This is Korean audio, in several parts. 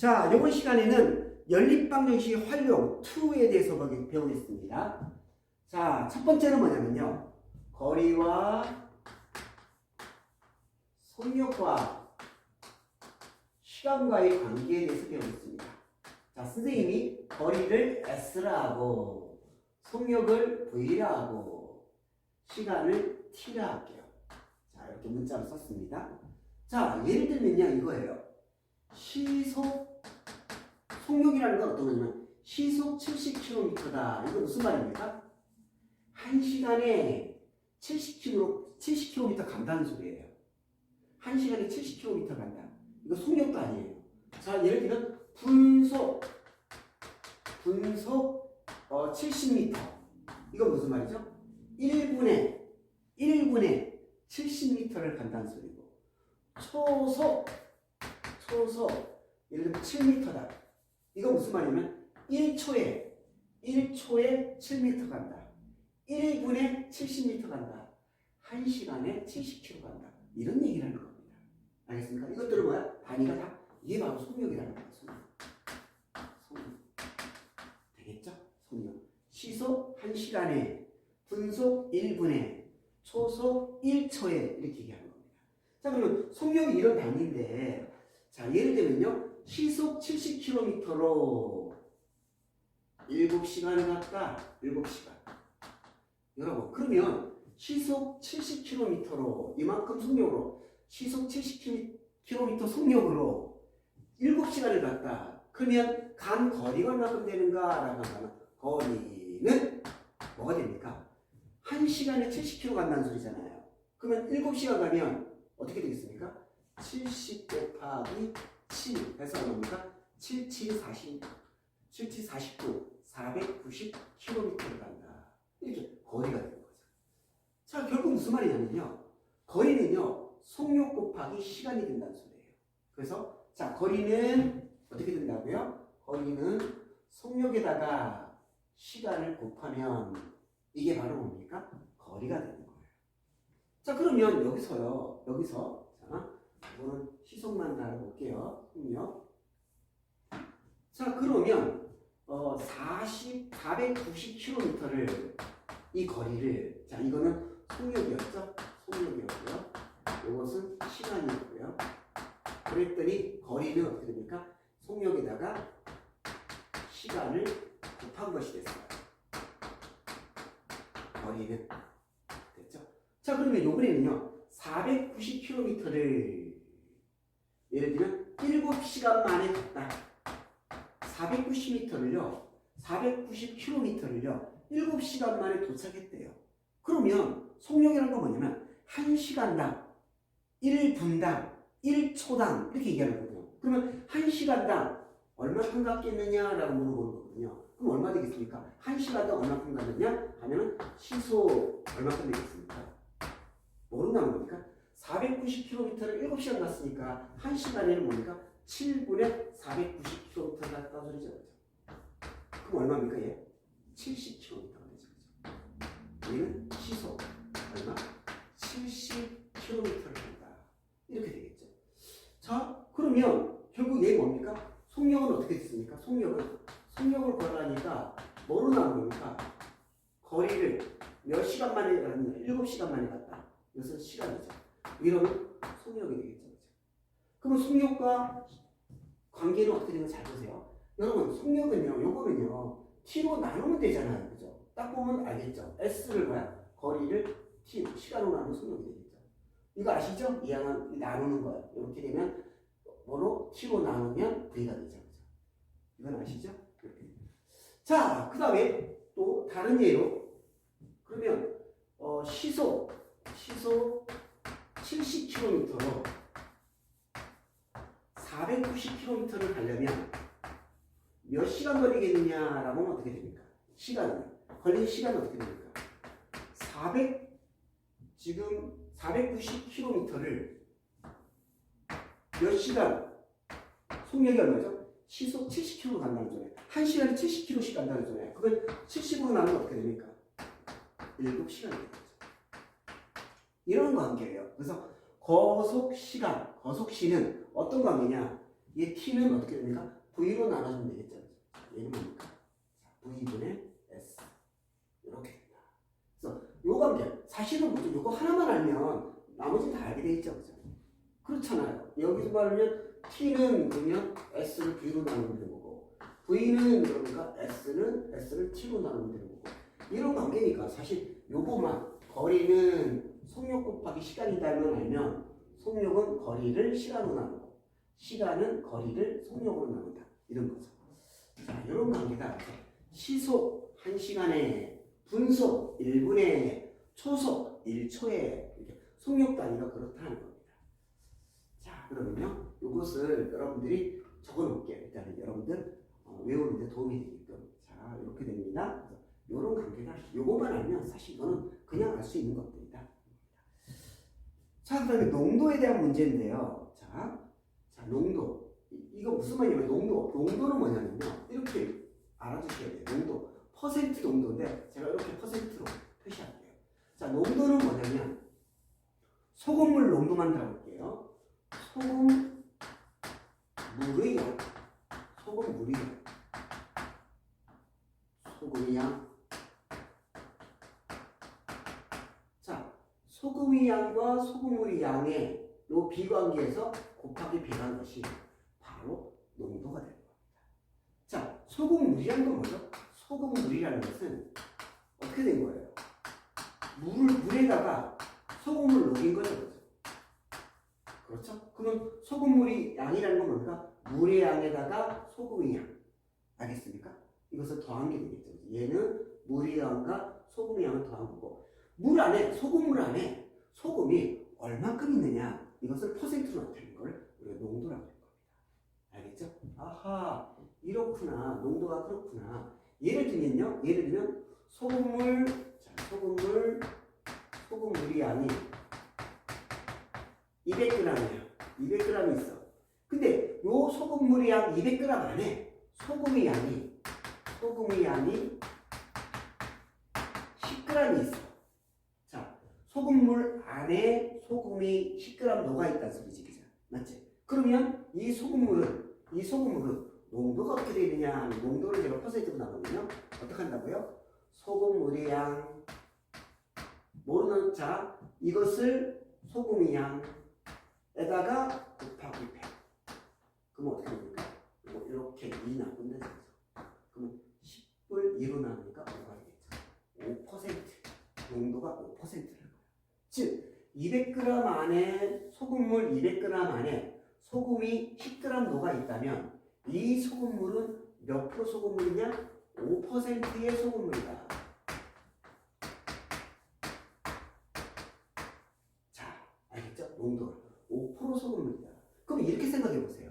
자, 이번 시간에는 연립방정식 활용 2에 대해서 배우겠습니다. 자, 첫 번째는 뭐냐면요. 거리와 속력과 시간과의 관계에 대해서 배우겠습니다. 자, 선생님이 거리를 S라 하고 속력을 V라 하고 시간을 T라 할게요. 자, 이렇게 문자로 썼습니다. 자, 예를 들면요, 이거예요. 시속, 속력이라는 건 어떤 거냐면, 시속 70km다. 이거 무슨 말입니까? 한 시간에 70km, 70km 간다는 소리예요. 한 시간에 70km 간다. 이거 속력도 아니에요. 자, 예를 들면, 분속, 분속, 어, 70m. 이건 무슨 말이죠? 1분에, 1분에 70m를 간다는 소리고, 초속, 초속, 예를 들면 7m다. 이거 무슨 말이냐면 1초에 1초에 7m 간다. 1분에 70m 간다. 1시간에 70km 간다. 이런 얘기를 하는 겁니다. 알겠습니까? 이것들은 뭐야? 단위가 다 이게 바로 속력이라는 거야. 속력. 속력. 되겠죠? 속력. 시속 1시간에 분속 1분에 초속 1초에 이렇게 얘기하는 겁니다. 자 그러면 속력이 이런 단위인데 자 예를 들면요 시속 70km로 7시간을 갔다. 7시간. 여러분 그러면 시속 70km로 이만큼 속력으로 시속 70km 속력으로 7시간을 갔다. 그러면 간 거리가 얼마큼 되는가 라고 하면 거리는 뭐가 됩니까? 1시간에 70km 간다는 소리잖아요. 그러면 7시간 가면 어떻게 되겠습니까? 70 곱하기 7 해서 얼마입니까? 7, 7, 40, 7, 7, 49, 490km를 간다. 이렇게 거리가 되는 거죠. 자, 결국 무슨 말이냐면요. 거리는요, 속력 곱하기 시간이 된다는 소리예요. 그래서, 자, 거리는 어떻게 된다고요? 거리는 속력에다가 시간을 곱하면 이게 바로 뭡니까? 거리가 되는 거예요. 자, 그러면 여기서요, 여기서, 자, 이거는 시속만 달아볼게요. 속력. 자, 그러면, 어, 40, 490km를, 이 거리를, 자, 이거는 속력이었죠? 속력이었고요. 이것은 시간이었고요. 그랬더니, 거리는 어떻게 됩니까? 속력에다가 시간을 곱한 것이 됐어요. 거리는. 됐죠? 자, 그러면 요번에는요, 490km를 예를 들면 7시간 만에 갔다. 490m를요, 490km를요, 7시간 만에 도착했대요. 그러면 속력이라는 건 뭐냐면 1시간당, 1분당, 1초당 이렇게 얘기하는 거거든요. 그러면 1시간당 얼마큼 갔겠느냐라고 물어보는 거거든요. 그럼 얼마 되겠습니까? 1시간당 얼마큼 갔느냐? 하면은 시속 얼마큼 되겠습니까? 모른다는 겁니까? 490km를 7시간 갔으니까 1시간에는 뭡니까? 7분의 490km 갔다 소리죠. 그럼 얼마입니까? 얘? 70km가 되죠. 얘는 시속 얼마? 70km를 간다. 이렇게 되겠죠. 자, 그러면 결국 얘 뭡니까? 속력은 어떻게 됐습니까? 속력은 속력을 걸으니까 뭐로 나온 겁니까? 거리를 몇 시간 만에 갔느냐? 7시간 만에 갔다. 이것은 시간이죠. 이러면 속력이 되겠죠. 그러면 속력과 관계는 어떻게 되는지 잘 보세요. 여러분, 속력은요, 요거는요, t로 나누면 되잖아요. 그죠? 딱 보면 알겠죠? s를 뭐야? 거리를 t, 시간으로 나누면 속력이 되겠죠. 이거 아시죠? 이 양은 나누는 거예요. 이렇게 되면 뭐로? t로 나누면 v가 되죠. 그죠? 이건 아시죠? 이렇게. 자, 그 다음에 또 다른 예로 그러면 어, 시속 시속 70km로 490km를 가려면 몇 시간 걸리겠느냐라고 하면 어떻게 됩니까? 시간은 걸린 시간은 어떻게 됩니까? 400 지금 490km를 몇 시간 속력이 얼마죠? 시속 70km 간다는 소리예요. 1시간에 70km씩 간다는 소리예요. 그걸 70으로 나누면 어떻게 됩니까? 7시간이 되죠. 이런 관계예요. 그래서 거속 시간, 거속 시는 어떤 관계냐? 얘 T는 어떻게 됩니까? V로 나눠주면 되겠죠. 얘는 뭡니까? 자, V분의 S. 이렇게 됩니다. 그래서 요 관계, 사실은 뭐죠? 요거 하나만 알면 나머지는 다 알게 돼 있죠. 그죠? 그렇잖아요. 여기서 말하면 T는 그러면 S를 V로 나누면 되는 거고, V는 그러니까 S는 S를 T로 나누면 되는 거고, 이런 관계니까 사실 요거만 거리는 속력 곱하기 시간이다만 알면 속력은 거리를 시간으로 나누고 시간은 거리를 속력으로 나눈다 이런 거죠. 자 이런 관계다. 시속 1시간에 분속 1분에 초속 1초에 이렇게 속력 단위가 그렇다는 겁니다. 자 그러면요 이것을 여러분들이 적어 놓을게요. 일단은 여러분들 어, 외우는데 도움이 되게끔 자 이렇게 됩니다. 이런 관계다. 요거만 알면 사실 이거는 그냥 알 수 있는 것들이다. 자, 그 다음에 농도에 대한 문제인데요. 자, 자, 농도. 이- 이거 무슨 말이냐면 농도. 농도는 뭐냐면요. 이렇게 알아주셔야 돼요. 농도. 퍼센트 농도인데 제가 이렇게 퍼센트로 표시할게요. 자, 농도는 뭐냐면 소금물 농도만 들어볼게요. 소금 물의 양. 소금 물의 양. 소금의 양. 자, 소금의 양과 소금물의 양의 요 비관계에서 곱하기 비한 것이 바로 농도가 되는 겁니다. 자, 소금물이라는 건 뭐죠? 소금물이라는 것은 어떻게 된 거예요? 물을 물에다가 소금을 녹인 거죠. 그렇죠? 그러면 소금물이 양이라는 건 뭡니까? 물의 양에다가 소금의 양. 알겠습니까? 이것을 더한 게 되겠죠. 얘는 물의 양과 소금의 양을 더한 거고 물 안에 소금물 안에 소금이 얼만큼 있느냐 이것을 퍼센트로 나타내는 걸 우리가 농도라고 하는 겁니다. 알겠죠? 아하 이렇구나 농도가 그렇구나. 예를 들면요. 예를 들면 소금물 자 소금물 소금물이 양이 200g이야. 200g 있어. 근데 요 소금물이 양 200g 안에 소금의 양이 소금의 양이 10g이 있어. 자, 소금물 안에 소금이 10g 녹아 있다는 소리지, 그죠? 맞지? 그러면 이 소금물은 이 소금물은 농도가 어떻게 되느냐 하면 농도를 제가 퍼센트로 나누면요 어떻게 한다고요? 소금물의 양 모르는 자 이것을 소금의 양에다가 곱하기 100 그럼 어떻게 됩니까? 이거 이렇게 2 나눈다 해서 그러면 10을 2로 나누니까 얼마가 되겠죠? 5% 농도가 5%라는 거예요. 즉 200g 안에 소금물 200g 안에 소금이 10g 녹아 있다면 이 소금물은 몇 프로 소금물이냐? 5%의 소금물이다. 자, 알겠죠? 농도를 5% 소금물이다. 그럼 이렇게 생각해 보세요.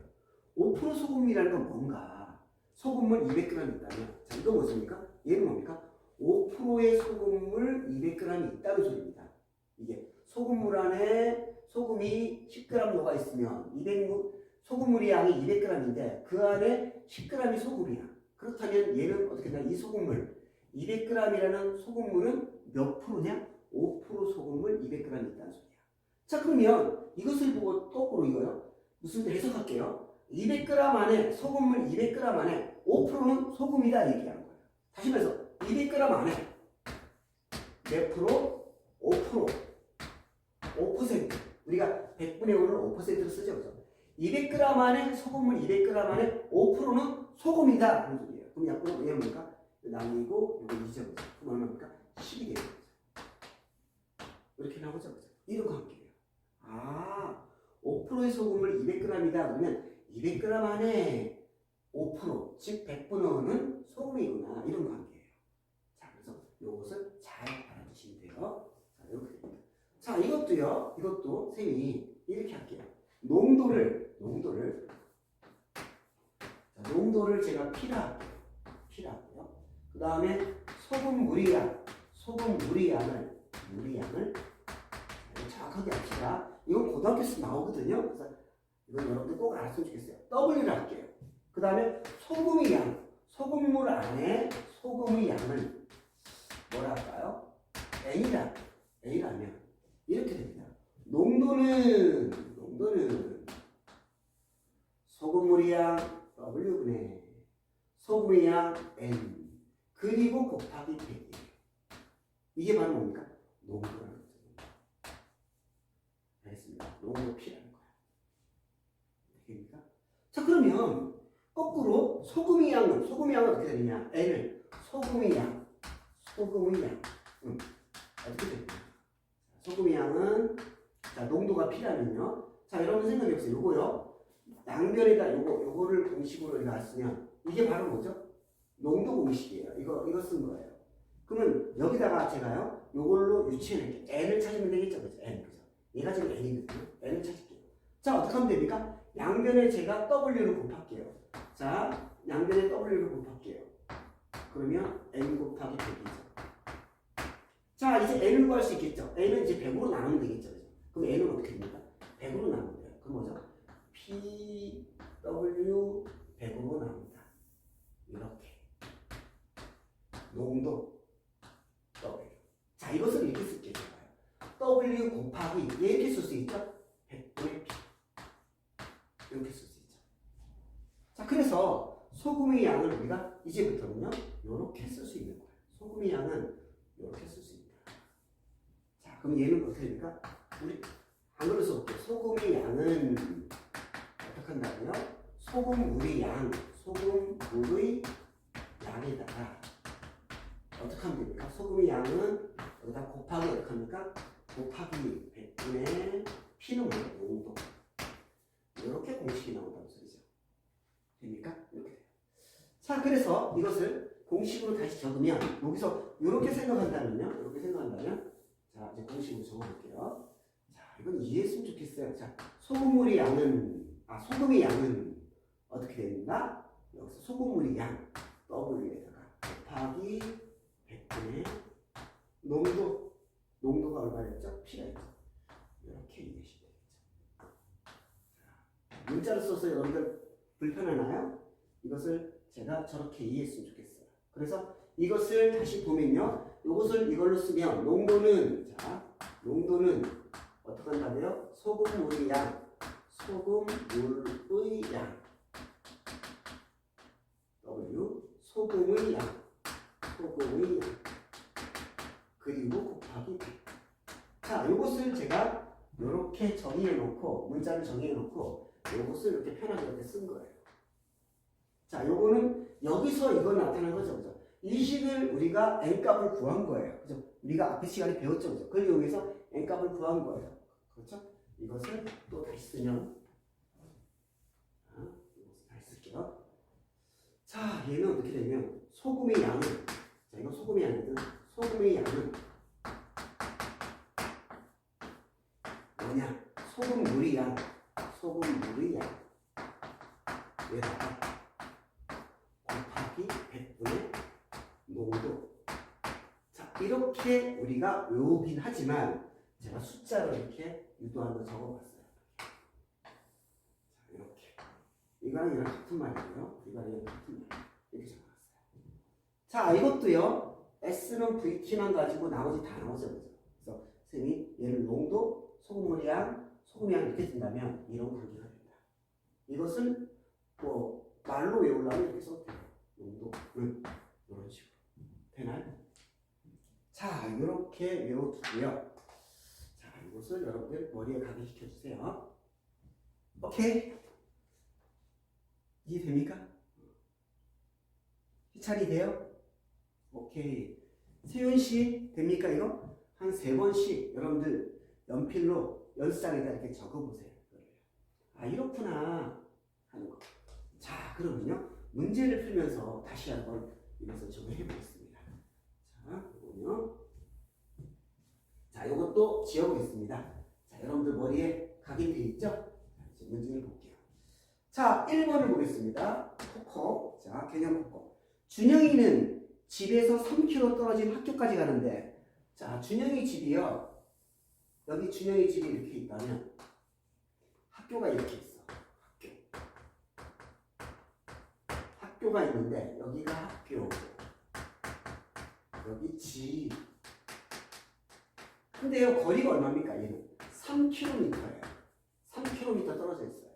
5% 소금이라는 건 뭔가? 소금물 200g 있다면 자, 이거 뭐습니까? 얘는 뭡니까? 5%의 소금물 200g이 있다는 소리입니다. 이게 소금물 안에 소금이 10g 녹아 있으면 200 소금물의 양이 200g인데 그 안에 10g이 소금이야. 그렇다면 얘는 어떻게 되나? 이 소금물 200g이라는 소금물은 몇 프로냐? 5% 소금물 200g 있다는 소리야. 자 그러면 이것을 보고 거꾸로 이거요. 무슨 해석할게요. 200g 안에 소금물 200g 안에 5%는 소금이다 얘기하는 거예요. 다시 말해서 200g 안에 몇 프로? 5% 5% 우리가 100분의 5를 5%로 쓰죠 그죠? 200g 안에 소금물 200g 안에 5%는 소금이다 그런 소리예요 그럼 약분 얘는 뭡니까? 나누고 이거 2점 그럼 얼마입니까? 10이 되는 거죠 이렇게 나오죠? 이런 관계예요 아 5%의 소금을 200g이다 그러면 200g 안에 5%, 즉 100분의 소금이구나 이런 관계예요. 자, 그래서 이것을 잘 알아두시면 돼요. 자, 이렇게 됩니다. 자, 이것도요. 이것도 쌤이 이렇게 할게요. 농도를 농도를 자, 농도를 제가. P라 할게요. 그 다음에 소금 무리양, 소금 무리양을 무리양을 정확하게 합시다. 이건 고등학교에서 나오거든요. 그래서 이건 여러분들 꼭 알았으면 좋겠어요. W를 할게요. 그 다음에 소금의 양, 소금물 안에 소금의 양을 뭐라 할까요? A라, A라면 이렇게 됩니다. 농도는 농도는 소금물의 양 W분의 소금의 양 N 그리고 곱하기 100이에요. 이게 바로 뭡니까? 농도라는 거죠. 알겠습니다. 농도 P라는 거야. 됩니까? 자 그러면 거꾸로 소금의 양은 소금의 양은 어떻게 되느냐? N을 소금의 양 소금의 양 음, 어떻게 됩니까? 소금의 양은 자 농도가 P라면요. 자 여러분 생각해 보세요. 요거요. 양변에다 요거 요거를 공식으로 쓰면 이게 바로 뭐죠? 농도 공식이에요. 이거 이거 쓴 거예요. 그러면 여기다가 제가요. 요걸로 유치해낼게요. n을 찾으면 되겠죠, 그죠? n 그죠? 얘가 지금 n이거든요. n을 찾을게요. 자 어떻게 하면 됩니까? 양변에 제가 w를 곱할게요. 자 양변에 w를 곱할게요. 그러면 n 곱하기 100이죠. 자 이제 n을 구할 수 있겠죠. n은 이제 100으로 나누면 되겠죠? 그럼 n은 어떻게 됩니까? 100으로 나누면 돼요. 그럼 뭐죠? p w 100으로 나옵니다. 이렇게 농도 W. 자 이것을 이렇게 쓸게요. W 곱하기 얘 이렇게 쓸 수 있죠? 100분의 P 이렇게 쓸 수 있죠. 자 그래서 소금의 양을 우리가 이제부터는요 이렇게 쓸 수 있는 거예요. 소금의 양은 이렇게 쓸 수. 자 그럼 얘는 어떻게 됩니까? 우리 한글로 써볼게요. 소금의 양은 어떻게 한다고요? 소금 물의 양, 소금 물의 양에다가 어떻게 하면 됩니까? 소금의 양은 여기다 곱하기 어떻게 합니까? 곱하기 100분의 P는 뭐예요? 농도. 이렇게 공식이 나온다는 소리죠. 됩니까? 이렇게. 자, 그래서 이것을 공식으로 다시 적으면 여기서 이렇게 생각한다면요. 이렇게 생각한다면 자, 이제 공식으로 적어볼게요. 자, 이건 이해했으면 좋겠어요. 자, 소금물의 양은 아, 소금의 양은 어떻게 됩니까? 여기서 소금물의 양 W에다가 곱하기 100분의 농도 농도가 얼마였죠? P였죠. 이렇게 이해하시면 되겠죠. 자, 문자로 써서 여러분들 불편하나요? 이것을 제가 저렇게 이해했으면 좋겠어요. 그래서 이것을 다시 보면요. 이것을 이걸로 쓰면 농도는 자 농도는 어떻게 한다고요? 소금물의 양 소금물의 양 소금의 양 소금의 양 그리고 곱하기 100. 자, 이것을 제가 이렇게 정의해 놓고 문자를 정의해 놓고 이것을 이렇게 편하게 이렇게 쓴 거예요. 자, 요거는 여기서 이거 나타난 거죠, 그죠? 이 식을 우리가 n 값을 구한 거예요, 그죠? 우리가 앞에 시간에 배웠죠, 그죠? 그걸 이용해서 n 값을 구한 거예요, 그렇죠? 이것을 또 다시 쓰면 자, 이것을 다시 쓸게요. 자, 얘는 어떻게 되면 소금의 양은 자, 이건 소금의 양이거든. 소금의 양은 뭐냐? 소금 물의 양, 소금 물의 양. 에다가 곱하기 100분의 농도. 자, 이렇게 우리가 외우긴 하지만 제가 숫자로 이렇게 유도한거 적어봤어요. 자, 이렇게. 이거랑 이랑 같은 말이고요. 이거랑 이랑 같은 말. 이렇게 적어놨어요. 자, 이것도요. S는 VT만 가지고 나머지 다. 그죠? 그래서 선생님이 얘를 농도, 소금의 양 이렇게 쓴다면 이런 관계가 된다. 이것을 뭐 말로 외우려면 이렇게 써도 돼요. 농도는 이런 식으로. 되나요? 자, 이렇게 외워두고요. 자, 이것을 여러분들 머리에 각인시켜 주세요. 오케이. 이해됩니까? 희찰이 돼요? 오케이. 세윤 씨 됩니까 이거? 한 세 번씩 여러분들 연필로 연상에다 이렇게 적어보세요. 아 이렇구나 하는 거. 자 그러면요 문제를 풀면서 다시 한번 이것을 적용해 보겠습니다. 자 이거는요. 자 이것도 지워보겠습니다. 자 여러분들 머리에 각인돼 있죠? 문제를 볼게요. 자 1번을 보겠습니다. 코코. 자 개념 코코. 준영이는 집에서 3km 떨어진 학교까지 가는데 자 준영이 집이요 여기 준영이 집이 이렇게 있다면 학교가 이렇게 있어 학교 학교가 있는데 여기가 학교 여기 집 근데 요 거리가 얼마입니까 얘는 3km예요 3km 떨어져 있어요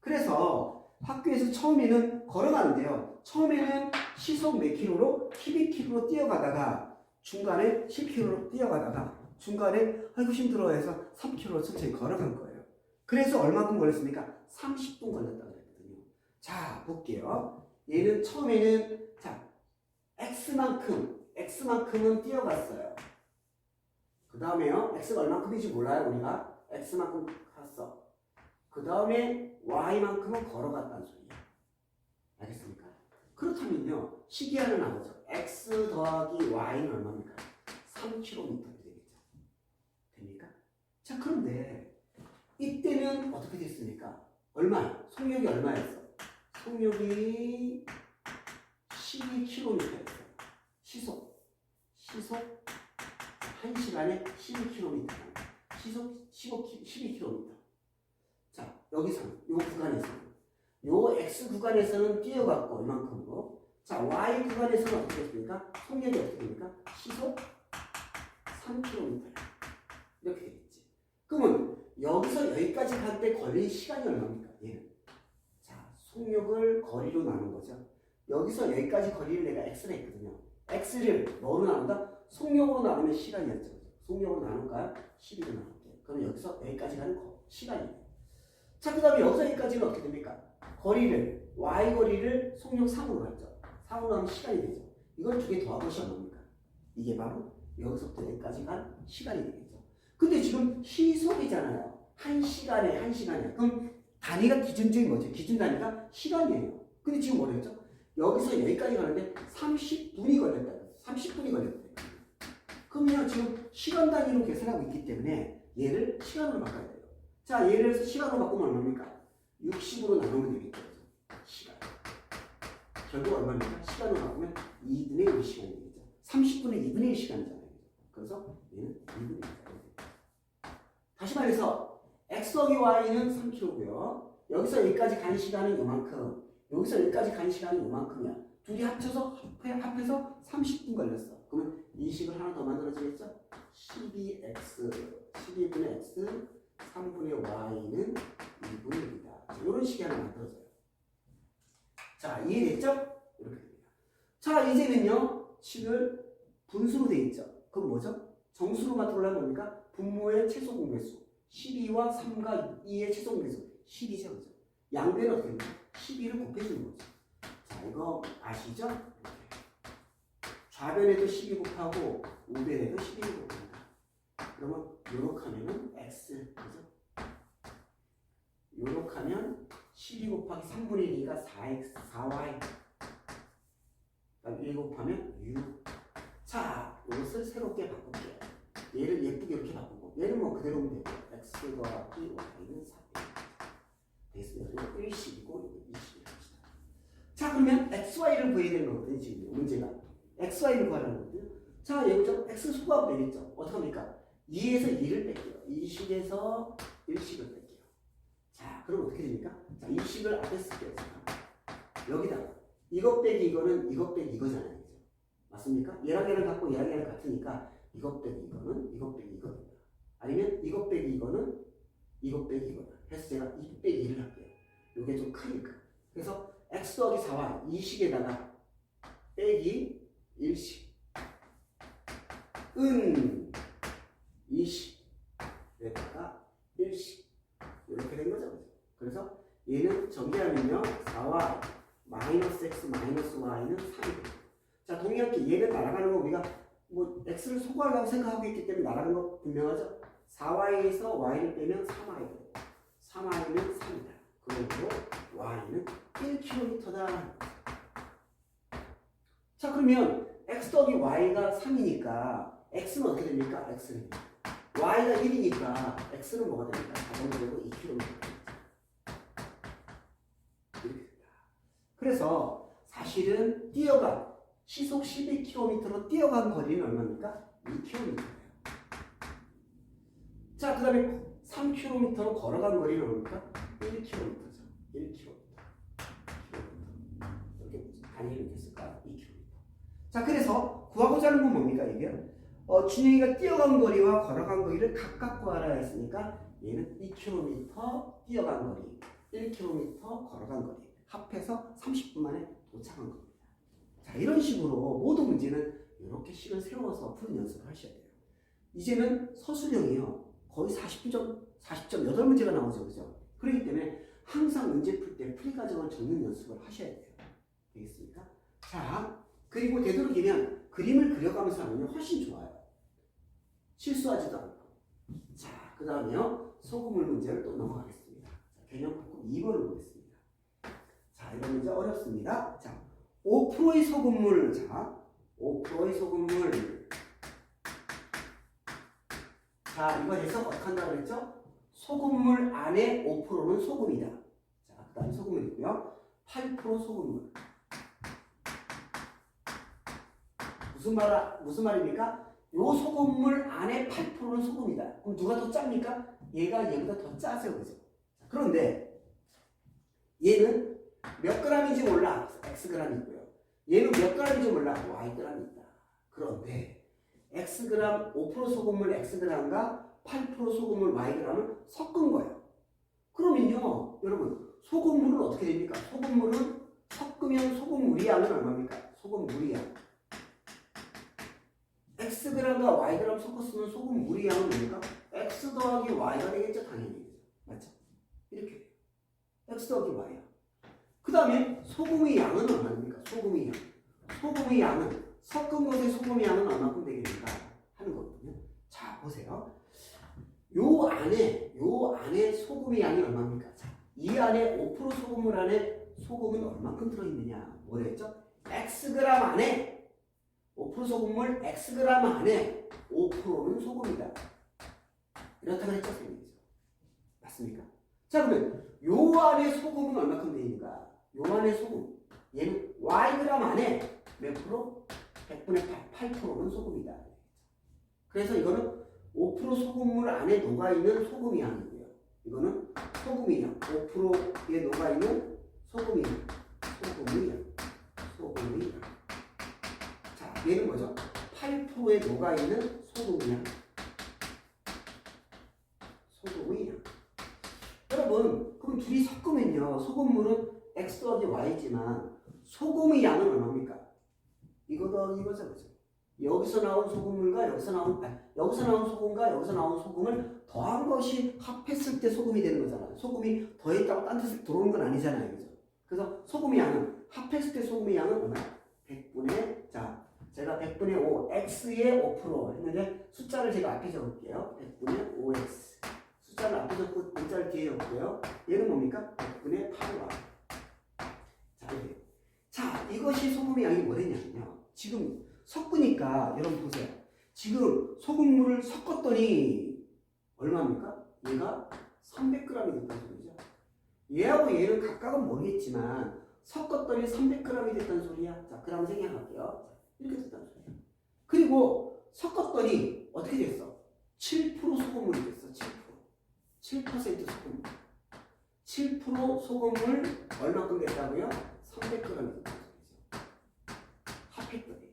그래서 학교에서 처음에는 걸어가는데요. 처음에는 시속 몇 킬로로 12킬로로 뛰어가다가 중간에 10킬로로 뛰어가다가 중간에 아이고 힘들어 해서 3킬로로 천천히 걸어간 거예요. 그래서 얼마큼 걸렸습니까? 30분 걸렸다 그랬거든요. 자, 볼게요. 얘는 처음에는 자, x만큼 x만큼은 뛰어갔어요. 그 다음에요. x가 얼마큼인지 몰라요, 우리가. x만큼 갔어. 그 다음에 y만큼은 걸어갔다는 소리예요. 알겠습니까? 그렇다면요. 시계하는 나오죠. x 더하기 y는 얼마입니까? 3km 되겠죠. 됩니까? 자, 그런데 이때는 어떻게 됐습니까? 얼마? 속력이 얼마였어? 속력이 12km였어요. 시속. 시속 1시간에 12km. 시속 15, 12km. 자, 여기서, 요 구간에서. 요 X 구간에서는 뛰어갔고, 이만큼으로. 자, Y 구간에서는 어떻게 됐습니까? 속력이 어떻게 됩니까? 시속 3km. 이렇게 되겠지. 그러면 여기서 여기까지 갈 때 걸린 시간이 얼마입니까? 얘는. 자, 속력을 거리로 나눈 거죠. 여기서 여기까지 거리를 내가 X를 했거든요. X를 뭐로 나눈다? 속력으로 나누면 시간이었죠. 속력으로 나눌까요? 12로 나눌게요. 그럼 여기서 여기까지 가는 거, 시간이에요. 자, 그 다음에 여기서 여기까지는 어떻게 됩니까? 거리를, Y 거리를 속력 3으로 갔죠. 3으로 하면 시간이 되죠. 이걸 두 개 더한 것이 얼마입니까? 이게 바로 여기서부터 여기까지 간 시간이 되겠죠. 근데 지금 시속이잖아요. 한 시간에 한 시간이야. 그럼 단위가 기준적인 뭐죠? 기준 단위가 시간이에요. 근데 지금 뭐랬죠? 여기서 여기까지 가는데 30분이 걸렸다. 30분이 걸렸다. 그러면 지금 시간 단위로 계산하고 있기 때문에 얘를 시간으로 바꿔야 돼요. 자, 얘를 시간으로 바꾸면 얼마입니까? 60으로 나누면 되겠죠. 시간. 결국 얼마입니까? 시간으로 바꾸면 2분의 1 시간이 되겠죠. 30분의 2분의 1 시간이잖아요. 그래서 얘는 2분의 1 시간이 됩니다. 다시 말해서 x 더하기 y는 3kg고요. 여기서 여기까지 간 시간은 요만큼. 여기서 여기까지 간 시간은 요만큼이야. 둘이 합쳐서 합해, 합해서 30분 걸렸어. 그러면 이 식을 하나 더 만들어지겠죠? 12x, 12분의 x, 3분의 y는 2분의 1이다. 이런 식이 하나 만들어져요. 자, 이해됐죠? 이렇게 됩니다. 자, 이제는요, 식을 분수로 돼 있죠. 그럼 뭐죠? 정수로 만들려면 뭡니까? 분모의 최소 공배수. 12와 3과 2의 최소 공배수. 12죠, 그죠? 양변은 어떻게 됩니까? 12를 곱해주는 거죠. 자, 이거 아시죠? 좌변에도 12 곱하고 우변에도 12를 곱합니다. 그러면 요렇게 하면은 x 그죠? 요렇게 하면 12 곱하기 3분의 2가 4x 4y 그다음 1 곱하면 6 자, 이것을 새롭게 바꿀게요. 얘를 예쁘게 이렇게 바꾸고 얘는 뭐 그대로면 되고 x 더하기 y는 4 되겠습니다. 이거 1식이고 이거 2식이 합시다. 자, 그러면 x, y를 구해야 되는 거거든요. 지금 문제가. x, y를 구하라는 거거든요. 자, 여기서 x 수구하면 되겠죠. 어떻게 합니까? 2에서 2를 뺄게요. 2식에서 1식을 뺄게요. 자, 그럼 어떻게 됩니까? 자, 2식을 앞에 쓸게요. 여기다가 이것 빼기 이거는 이것 빼기 이거잖아요. 그죠? 맞습니까? 얘랑 얘랑 같고 얘랑 얘랑 같으니까 이것 빼기 이거는 이것 빼기 이거입니다. 아니면 이것 빼기 이거는 이것 빼기 이거다. 그래서 제가 2 빼기 1을 할게요. 이게 좀 크니까. 그래서 x 더하기 4y 이 식에다가 빼기 1식 은 2식 에다가 1식 이렇게 된 거죠. 그래서 얘는 정리하면요 4y 마이너스 x 마이너스 y는 3이 됩니다. 자 동일하게 얘는 날아가는 거 우리가 뭐 x를 소거하려고 생각하고 있기 때문에 날아가는 거 분명하죠. 4y에서 y를 빼면 3y 돼요. 3y는 3이다. 그리고 y는 1km다. 자 그러면 x 더하기 y가 3이니까 x는 어떻게 됩니까? x는 y가 1이니까 x는 뭐가 됩니까? 4분의 되고 2km 이렇게 됩니다. 그래서 사실은 뛰어간 시속 12km로 뛰어간 거리는 얼마입니까? 2km예요. 자, 그 다음에 3km로 걸어간 거리는 얼마입니까? 1km죠. 1km. 이렇게 단위를 이렇게 쓸까? 2km. 자, 그래서 구하고자 하는 건 뭡니까, 이게? 어, 준영이가 뛰어간 거리와 걸어간 거리를 각각 구하라 했으니까 얘는 2km 뛰어간 거리, 1km 걸어간 거리. 합해서 30분 만에 도착한 겁니다. 자, 이런 식으로 모든 문제는 이렇게 식을 세워서 푸는 연습을 하셔야 돼요. 이제는 서술형이요. 거의 40점, 40.8문제가 나오죠. 그죠? 그렇기 때문에 항상 문제 풀 때 풀이 과정을 적는 연습을 하셔야 돼요. 되겠습니까? 자, 그리고 되도록이면 그림을 그려가면서 하면 훨씬 좋아요. 실수하지도 않고. 자, 그 다음에요. 소금물 문제를 또 넘어가겠습니다. 자, 개념 바꿈 2번을 보겠습니다. 자, 이런 문제 어렵습니다. 자, 5%의 소금물. 자, 5%의 소금물. 자, 이거 해서 어떻게 한다고 그랬죠? 소금물 안에 5%는 소금이다. 자, 그 다음에 소금물이고요. 8% 소금물. 무슨 말, 무슨 말입니까? 요 소금물 안에 8%는 소금이다. 그럼 누가 더 짭니까? 얘가 얘보다 더 짜세요. 그죠? 자, 그런데 얘는 몇 g인지 몰라. xg이 있고요. 얘는 몇 g인지 몰라. yg이 있다. 그런데 xg 5% 소금물 xg과 8% 소금물 yg을 섞은 거예요. 그러면요, 여러분 소금물은 어떻게 됩니까? 소금물은 섞으면 소금물이 양은 얼마입니까? 소금물이 양. xg과 yg 섞었으면 소금물이 양은 뭡니까? x 더하기 y가 되겠죠, 당연히. 맞죠? 이렇게 x 더하기 y야. 그 다음에 소금의 양은 얼마입니까? 소금의 양. 소금의 양은 섞은 것의 소금의 양은 얼마큼 되겠는가 하는 거거든요. 자, 보세요. 요 안에, 요 안에 소금의 양이 얼마입니까? 자, 이 안에 5% 소금물 안에 소금은 얼마큼 들어있느냐? 뭐라 했죠? xg 안에 5% 소금물 xg 안에 5%는 소금이다. 이렇다고 했죠, 선생님이죠. 맞습니까? 자, 그러면 요 안에 소금은 얼마큼 되는가? 요 안에 소금. 얘는 yg 안에 몇 프로? 100분의 8, 8%는 소금이다. 그래서 이거는 5% 소금물 안에 녹아있는 소금이 양이고요. 이거는 소금이 양. 5%에 녹아있는 소금이 양. 소금이 양. 소금이 양. 자, 얘는 뭐죠? 8%에 녹아있는 소금이 양. 소금이 양. 여러분, 그럼 둘이 섞으면요. 소금물은 x 더하기 y지만 소금의 양은 얼마입니까? 이거 더하기 이거죠, 그죠? 여기서 나온 소금물과 여기서 나온 아니, 여기서 나온 소금과 여기서 나온 소금을 더한 것이 합했을 때 소금이 되는 거잖아요. 소금이 더했다고 딴 데서 들어오는 건 아니잖아요, 그죠? 그래서 소금의 양은 합했을 때 소금의 양은 얼마? 100분의 자, 제가 100분의 5, x의 5% 했는데 숫자를 제가 앞에 적을게요. 100분의 5x 숫자를 앞에 적고 문자를 뒤에 적고요. 얘는 뭡니까? 100분의 8y. 자. 자, 이것이 소금의 양이 뭐랬냐면요. 지금 섞으니까 여러분 보세요. 지금 소금물을 섞었더니 얼마입니까? 얘가 300g이 됐다는 소리죠. 얘하고 얘는 각각은 모르겠지만 섞었더니 300g이 됐다는 소리야. 자, 그럼 생각할게요. 자, 이렇게 됐다는 소리야. 그리고 섞었더니 어떻게 됐어? 7% 소금물이 됐어. 7%. 7% 소금물. 7% 소금물 얼마큼 됐다고요? 300g이 됐다는 소리죠. 합했더니.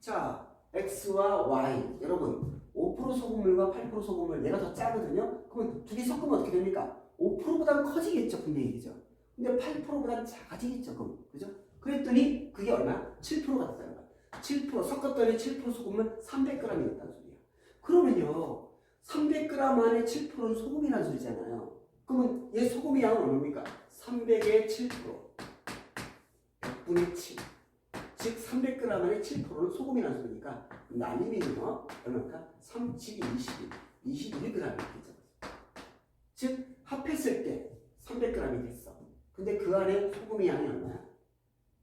자, X와 Y. 여러분, 5% 소금물과 8% 소금물 내가 더 짜거든요? 그러면 두개 섞으면 어떻게 됩니까? 5%보다는 커지겠죠, 분명히. 그죠? 근데 8%보다는 작아지겠죠, 그럼. 그죠? 그랬더니 그게 얼마야? 7%가 됐다는 거야. 7% 섞었더니 7% 소금을 300g이 됐다는 소리야. 그러면요, 300g 안에 7%는 소금이라는 소리잖아요. 그러면 얘 소금의 양은 얼마입니까? 300의 7%. 100분의 7. 즉 300g 안에 7%는 소금이라는 소리니까 날리면요 얼마일까? 3, 7, 22, 21g 이렇게 즉 합했을 때 300g이 됐어. 근데 그 안에 소금의 양이 얼마야?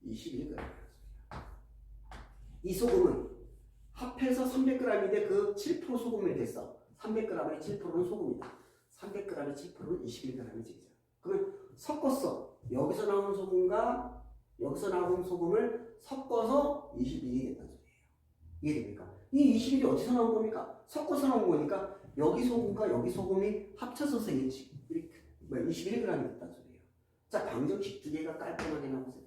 21g. 이 소금은 합해서 300g인데 그 7% 소금이 됐어. 300g에 7%는 소금이다. 300g에 7%는 21g이지. 그러면 섞었어. 여기서 나오는 소금과 여기서 나오는 소금을 섞어서 21이 됐다는 소리예요. 이해됩니까? 이 21이 어디서 나온 겁니까? 섞어서 나온 거니까 여기 소금과 여기 소금이 합쳐서 생긴 이렇게 21g이 됐다는 소리예요. 자, 방정식 두 개가 깔끔하게 나오세요.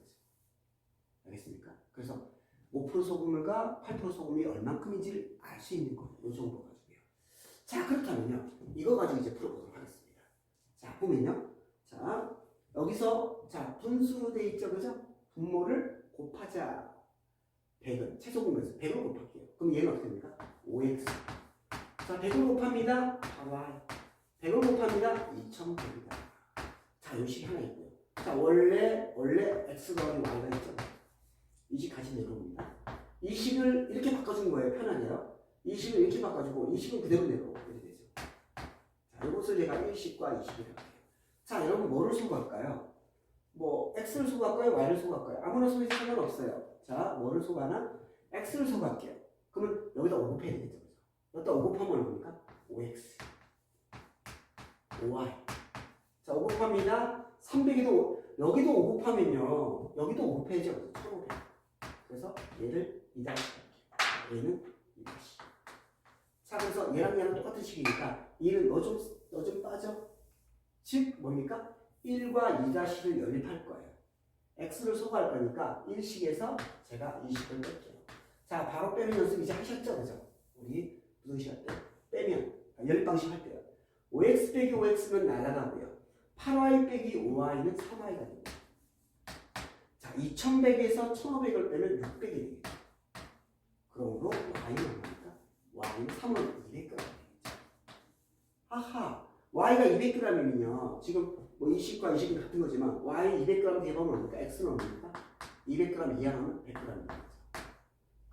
알겠습니까? 그래서 5% 소금물과 8% 소금이 얼만큼인지를 알 수 있는 거예요. 이 정도 가지고요. 자, 그렇다면요. 이거 가지고 이제 풀어보도록 하겠습니다. 자, 보면요. 자, 여기서 자 분수로 돼 있죠, 그죠? 분모를 곱하자. 100은 최소 분모에서 100을 곱할게요. 그럼 얘는 어떻게 됩니까? 5x. 자 100을 곱합니다. y. 100을 곱합니다. 2100이다. 자 요식이 하나 있고요. 자 원래 원래 x 더하기 y가 있죠. 이식 다시 내려옵니다. 이 식을 이렇게 바꿔준 거예요. 편하게요. 이 식을 이렇게 바꿔주고 이 식은 그대로 내려오고 이렇게 되죠. 자, 이것을 제가 1식과 2식이라고 해요. 자, 여러분 뭐를 소구할까요? 뭐 x를 소구할까요? y를 소구할까요? 아무나 소구해도 상관없어요. 자, 뭐를 소구하나? x를 소구할게요. 그러면 여기다 5 곱해야 되겠죠. 그죠? 여기다 5 곱하면 얼마입니까? 5x 5y 자, 5 곱합니다. 300에도 여기도 5 곱하면요. 여기도 5 곱해야죠. 1500 그래서 얘를 2 다시 할게요. 얘는 2 다시 자, 그래서 얘랑 얘랑 똑같은 식이니까 얘는 너좀 너 좀 빠져. 즉 뭡니까? 1과 2-를 연립할 거예요. x를 소구할 거니까 1식에서 제가 2식을 뺄게요. 자, 바로 빼면 연습 이제 하셨죠? 그죠? 우리 무슨 시간 때? 빼면, 아, 연립 방식 할 때요. 5x 빼기 5x는 날아가고요. 8y 빼기 5y는 3y가 됩니다. 자, 2100에서 1500을 빼면 600이 되겠죠. 그러므로 y는 얼마입니까? y는 3은 200g 되겠죠. 하하, y가 200g이면요. 지금 뭐 20과 20이 같은 거지만 y 200g 대보면 뭡니까? x는 뭡니까? 200g 이하면 100g입니다.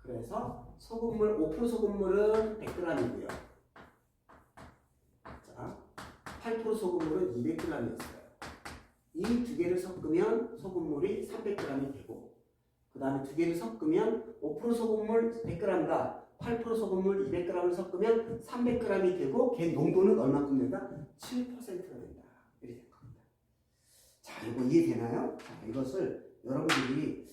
그래서 소금물 5% 소금물은 100g이고요. 자, 8% 소금물은 200g이었어요. 이 두 개를 섞으면 소금물이 300g이 되고 그 다음에 두 개를 섞으면 5% 소금물 100g과 8% 소금물 200g을 섞으면 300g이 되고 걔 농도는 얼마큼 된다? 7%가 된다. 이렇게 된 겁니다. 자, 이거 이해되나요? 자, 이것을 여러분들이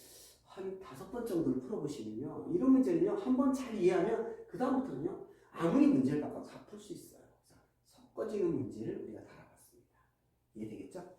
한 다섯 번 정도를 풀어보시면요. 이런 문제는요, 한 번 잘 이해하면 그 다음부터는요, 아무리 문제를 바꿔도 다풀수 있어요. 자, 섞어지는 문제를 우리가 다뤄봤습니다. 이해되겠죠?